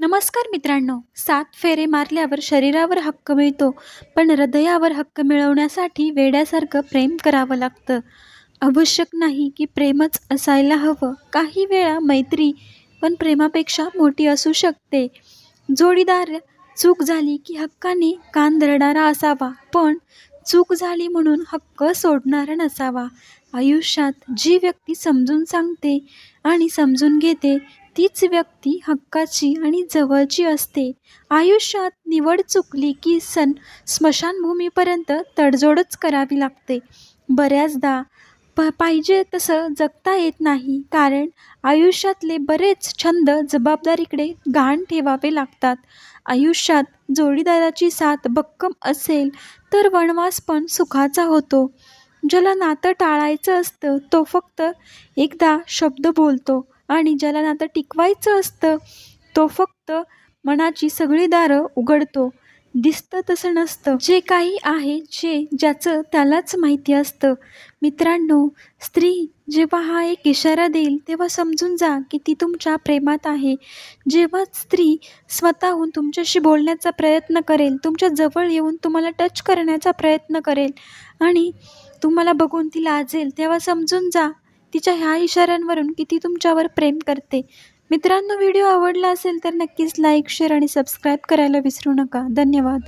नमस्कार मित्रांनो. सात फेरे मारल्यावर शरीरावर हक्क मिळतो पण हृदयावर हक्क मिळवण्यासाठी वेड्यासारखं प्रेम करावं लागतं. आवश्यक नाही की प्रेमच असायला हवं. काही वेळा मैत्री पण प्रेमापेक्षा मोठी असू शकते. जोडीदार चूक झाली की हक्काने कान धरणारा असावा पण चूक झाली म्हणून हक्क सोडणारा नसावा. आयुष्यात जी व्यक्ती समजून सांगते आणि समजून घेते तीच व्यक्ती हक्काची आणि जवळची असते. आयुष्यात निवड चुकली की सण स्मशानभूमीपर्यंत तडजोडच करावी लागते. बऱ्याचदा प पाहिजे तसं जगता येत नाही कारण आयुष्यातले बरेच छंद जबाबदारीकडे गहाण ठेवावे लागतात. आयुष्यात जोडीदाराची साथ भक्कम असेल तर वनवास पण सुखाचा होतो. ज्याला नातं टाळायचं असतं तो फक्त एकदा शब्द बोलतो. आणि ज्याला नातं टिकवायचं असतं तो फक्त मनाची सगळी दारं उघडतो. दिसतं तसं नसतं. जे काही आहे जे ज्याचं त्यालाच माहिती असतं. मित्रांनो स्त्री जेव्हा हा एक इशारा देईल तेव्हा समजून जा की ती तुमच्या प्रेमात आहे. जेव्हा स्त्री स्वतःहून तुमच्याशी बोलण्याचा प्रयत्न करेल तुमच्या जवळ येऊन तुम्हाला टच करण्याचा प्रयत्न करेल आणि तुम्हाला बघून ती लाजेल तेव्हा समजून जा तिच्या ह्या इशाऱ्यांवरून किती तुमच्यावर प्रेम करते. मित्रांनो व्हिडिओ आवडला असेल तर नक्कीच लाईक शेअर आणि सबस्क्राईब करायला विसरू नका. धन्यवाद.